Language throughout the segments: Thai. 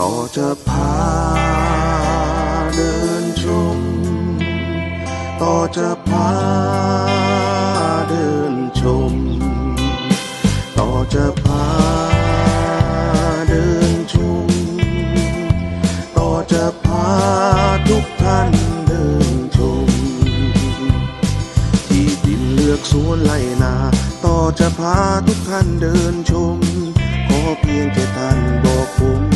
ต่อจะพาเดินชม ต่อจะพาเดินชม ต่อจะพาเดินชม ต่อจะพาทุกท่านเดินชม ที่ดินเลือกสวนไล่นา ต่อจะพาทุกท่านเดินชม ขอเพียงแค่ท่านบอกผม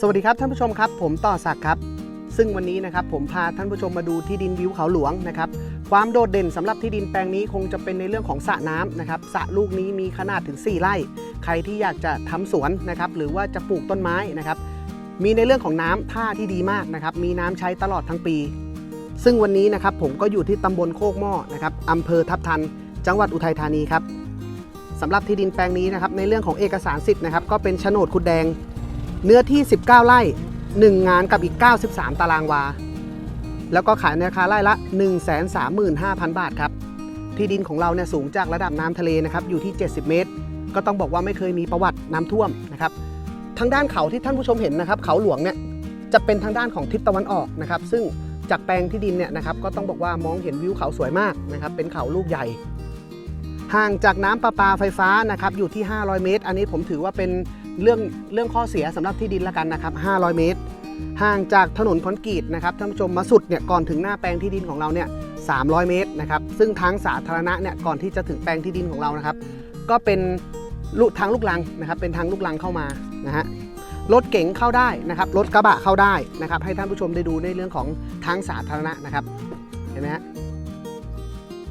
สวัสดีครับท่านผู้ชมครับ ผมต่อศักดิ์ครับ ซึ่งวันนี้นะครับผมพาท่านผู้ชมมาดูที่ดินวิวเขาหลวงนะครับความโดดเด่นสำหรับที่ดินแปลงนี้คงจะเป็นในเรื่องของสระน้ำนะครับสระลูกนี้มีขนาดถึง 4 ไร่ ใครที่อยากจะทำสวนนะครับหรือว่าจะปลูกต้นไม้นะครับมีในเรื่องของน้ำท่าที่ดีมากนะครับมีน้ำใช้ตลอดทั้งปี ซึ่งวันนี้นะครับผมก็อยู่ที่ตำบลโคกหม้อนะครับอำเภอทับทัน จังหวัดอุทัยธานีครับสำหรับที่ดินแปลงนี้นะครับในเรื่องของเอกสารสิทธิ์นะครับก็เป็นโฉนดคุดแดง เนื้อที่ 19 ไร่ 1 งานกับอีก 93 ตารางวา แล้วก็ขายในราคาไร่ละ 135,000 บาทครับ ที่ดินของเราเนี่ยสูงจากระดับน้ำทะเลนะครับอยู่ที่ 70 เมตร ก็ต้องบอกว่าไม่เคยมีประวัติน้ำท่วมนะครับ ทางด้านเขาที่ท่านผู้ชมเห็นนะครับ เขาหลวงเนี่ยจะเป็นทางด้านของทิศตะวันออกนะครับ ซึ่งจากแปลงที่ดินเนี่ยนะครับก็ต้องบอกว่ามองเห็นวิวเขาสวยมากนะครับ เป็นเขาลูกใหญ่ ห่างจากน้ำประปาไฟฟ้านะครับอยู่ที่ 500 เมตร อันนี้ผมถือว่าเป็น เรื่องเรื่องข้อเสียสำหรับที่ดินละกันนะครับ 500 เมตร ห่างจากถนนคอนกรีตนะครับท่านผู้ชมมาสุดเนี่ยก่อนถึงหน้าแปลงที่ดินของเราเนี่ย 300 เมตรนะครับ ซึ่งทางสาธารณะเนี่ยก่อนที่จะถึงแปลงที่ดินของเรานะครับ ก็เป็นลูกทางลูกลังนะครับ เป็นทางลูกลังเข้ามานะฮะรถเก๋งเข้าได้นะครับรถกระบะเข้าได้นะครับ ให้ท่านผู้ชมได้ดูในเรื่องของทางสาธารณะนะครับเห็นไหมฮะ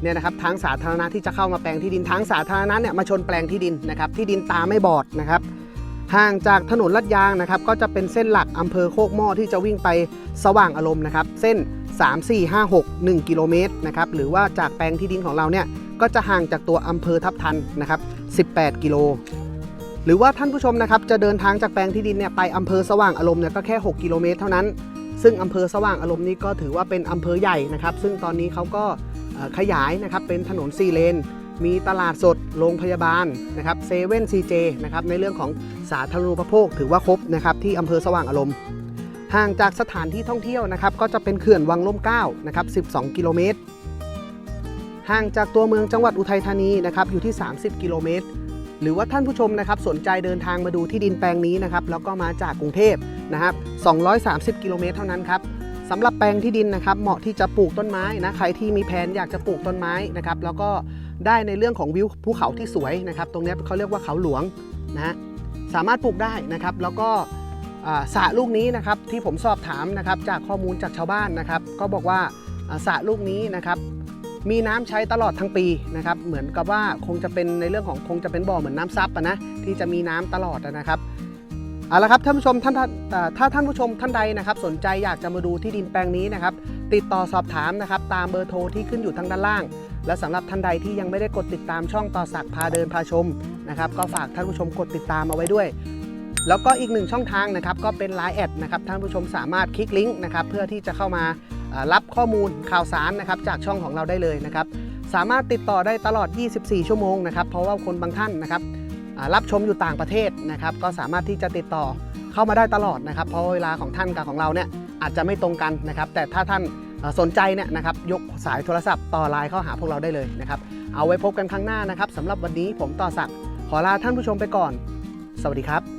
เนี่ยนะครับทางสาธารณะที่จะเข้ามาแปลงที่ดินทางสาธารณะเนี่ยมาชนแปลงที่ดินนะครับ ที่ดินตาไม่บอดนะครับ ห่างจากถนนลาดยางนะครับก็จะเป็นเส้นหลักอำเภอโคกหม้อที่จะวิ่งไปสว่างอารมณ์นะครับ เส้น 3 4 5 6 1 กิโลเมตรนะครับหรือว่าจากแปลงที่ดินของเราเนี่ยก็จะห่างจากตัวอำเภอทับทันนะครับ 18 กิโล หรือว่าท่านผู้ชมนะครับจะเดินทางจากแปลงที่ดินเนี่ยไปอำเภอสว่างอารมณ์เนี่ยก็แค่ 6 กิโลเมตรเท่านั้น ซึ่งอำเภอสว่างอารมณ์นี้ก็ถือว่าเป็นอำเภอใหญ่นะครับ ซึ่งตอนนี้เขาก็ขยายนะครับเป็นถนนซีเลน มีตลาดสดโรงพยาบาลนะครับเซเว่นซีเจนะครับในเรื่องของสาธารณูปโภคถือว่าครบนะครับที่อำเภอสว่างอารมณ์ห่างจากสถานที่ท่องเที่ยวนะครับก็จะเป็นเขื่อนวังล่มเก้านะครับ12 กิโลเมตร ห่างจากตัวเมืองจังหวัดอุทัยธานีนะครับอยู่ที่ 30 กิโลเมตร หรือว่าท่านผู้ชมนะครับสนใจเดินทางมาดูที่ดินแปลงนี้นะครับแล้วก็มาจากกรุงเทพนะครับ230 กิโลเมตรเท่านั้นครับสำหรับแปลงที่ดินนะครับเหมาะที่จะปลูกต้นไม้นะใครที่มีแผนอยากจะปลูกต้นไม้นะครับแล้วก็ ได้ในเรื่องของวิวภูเขาที่สวยนะครับ ตรงนี้เขาเรียกว่าเขาหลวงนะสามารถปลูกได้นะครับ แล้วก็อ่าสระลูกนี้นะครับที่ผมสอบถามนะครับจากข้อมูลจากชาวบ้านนะครับ ก็บอกว่าอ่าสระลูกนี้นะครับมีน้ำใช้ตลอดทั้งปีนะครับเหมือนกับว่าคงจะเป็นในเรื่องของคงจะเป็นบ่อเหมือนน้ำซับนะที่จะมีน้ำตลอดนะครับเอาละครับท่านผู้ชมท่านถ้าท่านผู้ชมท่านใดนะครับ สนใจอยากจะมาดูที่ดินแปลงนี้นะครับ ติดต่อสอบถามนะครับ ตามเบอร์โทรที่ขึ้นอยู่ทางด้านล่าง และสำหรับท่านใดที่ยังไม่ได้กดติดตามช่องต่อสักพาเดินพาชมนะครับก็ฝากท่านผู้ชมกดติดตามเอาไว้ด้วย แล้วก็อีกหนึ่งช่องทางนะครับก็เป็น Line แอดนะครับท่านผู้ชมสามารถคลิกลิงก์นะครับเพื่อที่จะเข้ามารับข้อมูลข่าวสารนะครับจากช่องของเราได้เลยนะครับสามารถติดต่อได้ตลอด 24 ชั่วโมงนะครับเพราะว่าคนบางท่านนะครับรับชมอยู่ต่างประเทศนะครับก็สามารถที่จะติดต่อเข้ามาได้ตลอดนะครับเพราะเวลาของท่านกับของเราเนี่ยอาจจะไม่ตรงกันนะครับแต่ถ้าท่าน สนใจเนี่ยนะครับยกสายโทรศัพท์ต่อไลน์เข้าหาพวกเราได้เลยนะครับ เอาไว้พบกันครั้งหน้านะครับสำหรับวันนี้ผมต่อศักดิ์ขอลาท่านผู้ชมไปก่อน สวัสดีครับ